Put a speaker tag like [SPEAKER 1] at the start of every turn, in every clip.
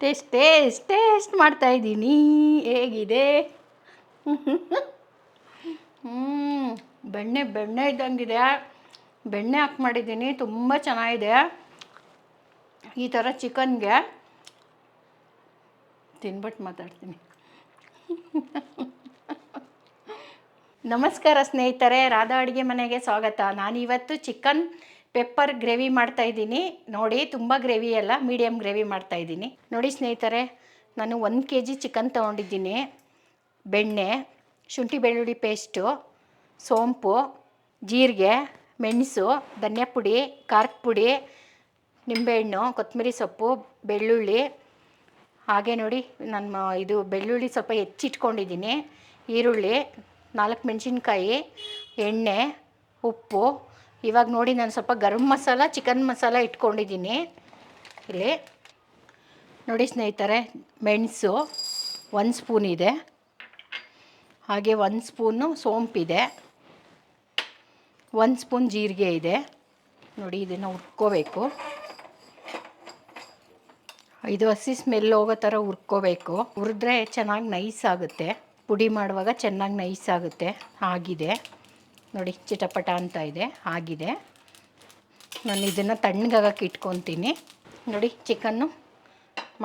[SPEAKER 1] Taste taste taste ಮಾಡ್ತಾಯಿದ್ದೀನಿ ಹೇಗಿದೆ? ಹ್ಞೂ ಬೆಣ್ಣೆ ಬೆಣ್ಣೆ ಇದ್ದಂಗಿದೆ. ಬೆಣ್ಣೆ ಹಾಕಿ ಮಾಡಿದ್ದೀನಿ. ತುಂಬ ಚೆನ್ನಾಗಿದೆ. ಈ ಥರ ಚಿಕನ್ಗೆ ತಿನ್ಬಿಟ್ಟು ಮಾತಾಡ್ತೀನಿ. ನಮಸ್ಕಾರ ಸ್ನೇಹಿತರೆ, ರಾಧಾ ಅಡುಗೆ ಮನೆಗೆ ಸ್ವಾಗತ. ನಾನಿವತ್ತು ಚಿಕನ್ ಪೆಪ್ಪರ್ ಗ್ರೇವಿ ಮಾಡ್ತಾ ಇದ್ದೀನಿ. ನೋಡಿ, ತುಂಬ ಗ್ರೇವಿ ಅಲ್ಲ ಮೀಡಿಯಮ್ ಗ್ರೇವಿ ಮಾಡ್ತಾ ಇದ್ದೀನಿ. ನೋಡಿ ಸ್ನೇಹಿತರೆ, ನಾನು ಒಂದು ಕೆ ಜಿ ಚಿಕನ್ ತೊಗೊಂಡಿದ್ದೀನಿ. ಬೆಣ್ಣೆ, ಶುಂಠಿ ಬೆಳ್ಳುಳ್ಳಿ ಪೇಸ್ಟು, ಸೋಂಪು, ಜೀರಿಗೆ, ಮೆಣಸು, ಧನಿಯಾ ಪುಡಿ, ಖಾರದ ಪುಡಿ, ನಿಂಬೆಹಣ್ಣು, ಕೊತ್ತಂಬರಿ ಸೊಪ್ಪು, ಬೆಳ್ಳುಳ್ಳಿ. ಹಾಗೆ ನೋಡಿ ನನ್ನ ಇದು ಬೆಳ್ಳುಳ್ಳಿ ಸ್ವಲ್ಪ ಹೆಚ್ಚಿಟ್ಕೊಂಡಿದ್ದೀನಿ. ಈರುಳ್ಳಿ, ನಾಲ್ಕು ಮೆಣಸಿನ್ಕಾಯಿ, ಎಣ್ಣೆ, ಉಪ್ಪು ಇವಾಗ ನೋಡಿ ನಾನು ಸ್ವಲ್ಪ ಗರಂ ಮಸಾಲ ಚಿಕನ್ ಮಸಾಲ ಇಟ್ಕೊಂಡಿದ್ದೀನಿ. ಇಲ್ಲಿ ನೋಡಿ ಸ್ನೇಹಿತರೆ, ಮೆಣಸು ಒಂದು ಸ್ಪೂನ್ ಇದೆ. ಹಾಗೆ ಒಂದು ಸ್ಪೂನು ಸೋಂಪಿದೆ ಒಂದು ಸ್ಪೂನ್ ಜೀರಿಗೆ ಇದೆ. ನೋಡಿ ಇದನ್ನು ಹುರ್ಕೋಬೇಕು. ಇದು ಹಸಿ ಸ್ಮೆಲ್ ಹೋಗೋ ಥರ ಹುರ್ಕೋಬೇಕು. ಹುರಿದ್ರೆ ಚೆನ್ನಾಗಿ ನೈಸ್ ಆಗುತ್ತೆ. ಪುಡಿ ಮಾಡುವಾಗ ಚೆನ್ನಾಗಿ ನೈಸ್ ಆಗುತ್ತೆ. ಆಗಿದೆ. ನೋಡಿ, ಚಿಟಪಟ ಅಂತ ಇದೆ, ಆಗಿದೆ. ನಾನು ಇದನ್ನು ತಣ್ಣಗಾಗಕ್ಕೆ ಇಟ್ಕೊತೀನಿ. ನೋಡಿ, ಚಿಕನ್ನು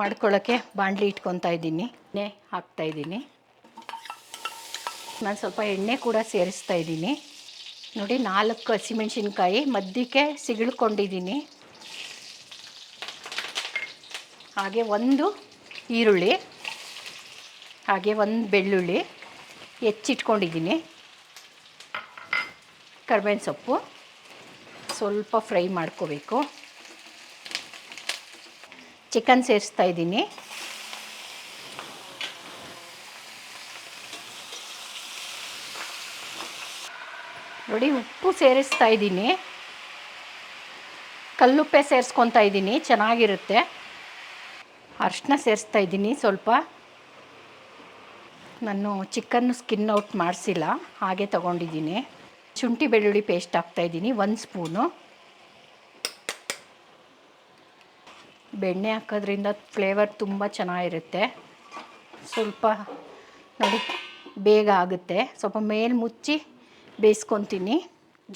[SPEAKER 1] ಮಾಡ್ಕೊಳ್ಳೋಕ್ಕೆ ಬಾಂಡ್ಲಿ ಇಟ್ಕೊತಾ ಇದ್ದೀನಿ. ಎಣ್ಣೆ ಹಾಕ್ತಾಯಿದ್ದೀನಿ ನಾನು ಸ್ವಲ್ಪ ಎಣ್ಣೆ ಕೂಡ ಸೇರಿಸ್ತಾ ಇದ್ದೀನಿ. ನೋಡಿ, ನಾಲ್ಕು ಹಸಿಮೆಣ್ಸಿನ್ಕಾಯಿ ಮಧ್ಯಕ್ಕೆ ಸಿಗಳ್ಕೊಂಡಿದ್ದೀನಿ. ಹಾಗೆ ಒಂದು ಈರುಳ್ಳಿ, ಹಾಗೆ ಒಂದು ಬೆಳ್ಳುಳ್ಳಿ ಹೆಚ್ಚಿಟ್ಕೊಂಡಿದ್ದೀನಿ. ಕರ್ಬೇವಿನ ಸೊಪ್ಪು. ಸ್ವಲ್ಪ ಫ್ರೈ ಮಾಡ್ಕೋಬೇಕು. ಚಿಕನ್ ಸೇರಿಸ್ತಾ ಇದ್ದೀನಿ. ನೋಡಿ, ಉಪ್ಪು ಸೇರಿಸ್ತಾ ಇದ್ದೀನಿ. ಕಲ್ಲುಪ್ಪೆ ಸೇರಿಸ್ಕೊತಾ ಇದ್ದೀನಿ, ಚೆನ್ನಾಗಿರುತ್ತೆ. ಅರ್ಶಿನ ಸೇರಿಸ್ತಾ ಇದ್ದೀನಿ ಸ್ವಲ್ಪ. ನಾನು ಚಿಕನ್ನು ಸ್ಕಿನ್ ಔಟ್ ಮಾಡಿಸಿಲ್ಲ, ಹಾಗೆ ತೊಗೊಂಡಿದ್ದೀನಿ. ಶುಂಠಿ ಬೆಳ್ಳುಳ್ಳಿ ಪೇಸ್ಟ್ ಹಾಕ್ತಾಯಿದ್ದೀನಿ ಒಂದು ಸ್ಪೂನು. ಬೆಣ್ಣೆ ಹಾಕೋದ್ರಿಂದ ಫ್ಲೇವರ್ ತುಂಬ ಚೆನ್ನಾಗಿರುತ್ತೆ. ಸ್ವಲ್ಪ ನೋಡಿ, ಬೇಗ ಆಗುತ್ತೆ. ಸ್ವಲ್ಪ ಮೇಲೆ ಮುಚ್ಚಿ ಬೇಯಿಸ್ಕೊತೀನಿ.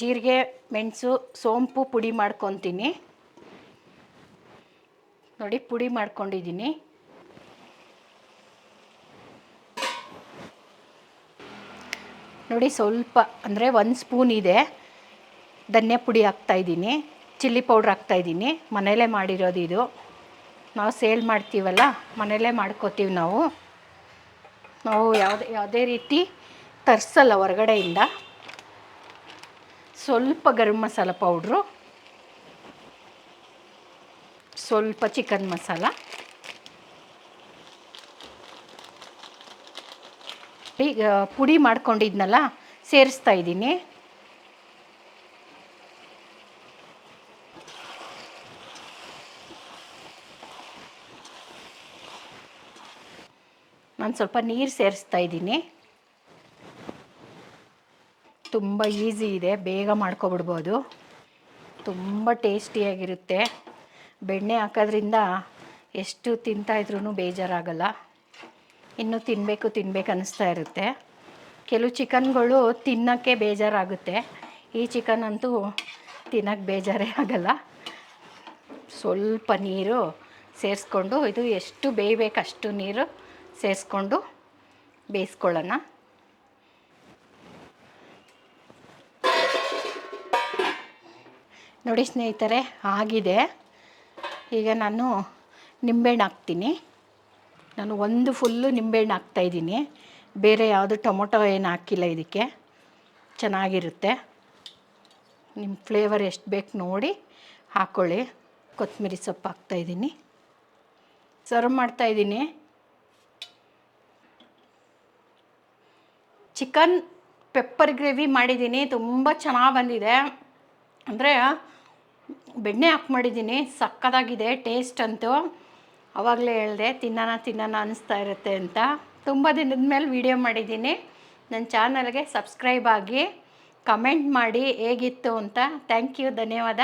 [SPEAKER 1] ಜೀರಿಗೆ, ಮೆಣಸು, ಸೋಂಪು ಪುಡಿ ಮಾಡ್ಕೊತೀನಿ. ನೋಡಿ, ಪುಡಿ ಮಾಡ್ಕೊಂಡಿದ್ದೀನಿ. ನೋಡಿ ಸ್ವಲ್ಪ, ಅಂದರೆ ಒಂದು ಸ್ಪೂನ್ ಇದೆ. ಧನ್ಯ ಪುಡಿ ಹಾಕ್ತಾಯಿದ್ದೀನಿ ಚಿಲ್ಲಿ ಪೌಡ್ರ್ ಹಾಕ್ತಾಯಿದ್ದೀನಿ ಮನೆಯಲ್ಲೇ ಮಾಡಿರೋದು ಇದು. ನಾವು ಸೇಲ್ ಮಾಡ್ತೀವಲ್ಲ ಮನೆಯಲ್ಲೇ ಮಾಡ್ಕೋತೀವಿ ನಾವು. ನಾವು ಯಾವುದೇ ಯಾವುದೇ ರೀತಿ ತರಿಸಲ್ಲ ಹೊರಗಡೆಯಿಂದ. ಸ್ವಲ್ಪ ಗರಂ ಮಸಾಲ ಪೌಡ್ರು. ಸ್ವಲ್ಪ ಚಿಕನ್ ಮಸಾಲ. ಈಗ ಪುಡಿ ಮಾಡ್ಕೊಂಡಿದ್ನಲ್ಲ, ಸೇರಿಸ್ತಾ ಇದ್ದೀನಿ. ನಾನು ಸ್ವಲ್ಪ ನೀರು ಸೇರಿಸ್ತಾ ಇದ್ದೀನಿ. ತುಂಬ ಈಸಿ ಇದೆ, ಬೇಗ ಮಾಡ್ಕೊಬಿಡ್ಬೋದು. ತುಂಬ ಟೇಸ್ಟಿಯಾಗಿರುತ್ತೆ. ಬೆಣ್ಣೆ ಹಾಕೋದ್ರಿಂದ ಎಷ್ಟು ತಿಂತಾಯಿದ್ರೂ ಬೇಜಾರಾಗಲ್ಲ. ಇನ್ನೂ ತಿನ್ನಬೇಕು ತಿನ್ಬೇಕು ಅನ್ನಿಸ್ತಾ ಇರುತ್ತೆ. ಕೆಲವು ಚಿಕನ್ಗಳು ತಿನ್ನೋಕ್ಕೆ ಬೇಜಾರಾಗುತ್ತೆ. ಈ ಚಿಕನ್ ಅಂತೂ ತಿನ್ನೋಕ್ಕೆ ಬೇಜಾರೇ ಆಗಲ್ಲ. ಸ್ವಲ್ಪ ನೀರು ಸೇರಿಸ್ಕೊಂಡು, ಇದು ಎಷ್ಟು ಬೇಯಬೇಕು ಅಷ್ಟು ನೀರು ಸೇರಿಸ್ಕೊಂಡು ಬೇಯಿಸ್ಕೊಳ್ಳೋಣ. ನೋಡಿ ಸ್ನೇಹಿತರೆ, ಆಗಿದೆ. ಈಗ ನಾನು ನಿಂಬೆಹಣ್ಣು ಹಾಕ್ತೀನಿ. ನಾನು ಒಂದು ಫುಲ್ಲು ನಿಂಬೆಹಣ್ಣು ಹಾಕ್ತಾಯಿದ್ದೀನಿ ಬೇರೆ ಯಾವುದು ಟೊಮೊಟೊ ಏನು ಹಾಕಿಲ್ಲ ಇದಕ್ಕೆ. ಚೆನ್ನಾಗಿರುತ್ತೆ. ನಿಮ್ಮ ಫ್ಲೇವರ್ ಎಷ್ಟು ಬೇಕು ನೋಡಿ ಹಾಕ್ಕೊಳ್ಳಿ ಕೊತ್ತಂಬರಿ ಸೊಪ್ಪು ಹಾಕ್ತಾಯಿದ್ದೀನಿ ಸರ್ವ್ ಮಾಡ್ತಾಯಿದ್ದೀನಿ ಚಿಕನ್ ಪೆಪ್ಪರ್ ಗ್ರೇವಿ ಮಾಡಿದ್ದೀನಿ. ತುಂಬ ಚೆನ್ನಾಗಿ ಬಂದಿದೆ. ಅಂದರೆ ಬೆಣ್ಣೆ ಹಾಕಿ ಮಾಡಿದ್ದೀನಿ. ಸಕ್ಕದಾಗಿದೆ ಟೇಸ್ಟ್ ಅಂತೂ. ಆವಾಗಲೇ ಹೇಳಿದೆ, ತಿನ್ನೋಣ ತಿನ್ನೋಣ ಅನ್ನಿಸ್ತಾ ಇರುತ್ತೆ ಅಂತ. ತುಂಬ ದಿನದ ಮೇಲೆ ವೀಡಿಯೋ ಮಾಡಿದ್ದೀನಿ. ನನ್ನ ಚಾನಲ್ಗೆ ಸಬ್ಸ್ಕ್ರೈಬ್ ಆಗಿ ಕಮೆಂಟ್ ಮಾಡಿ ಹೇಗಿತ್ತು ಅಂತ. ಥ್ಯಾಂಕ್ ಯು ಧನ್ಯವಾದ.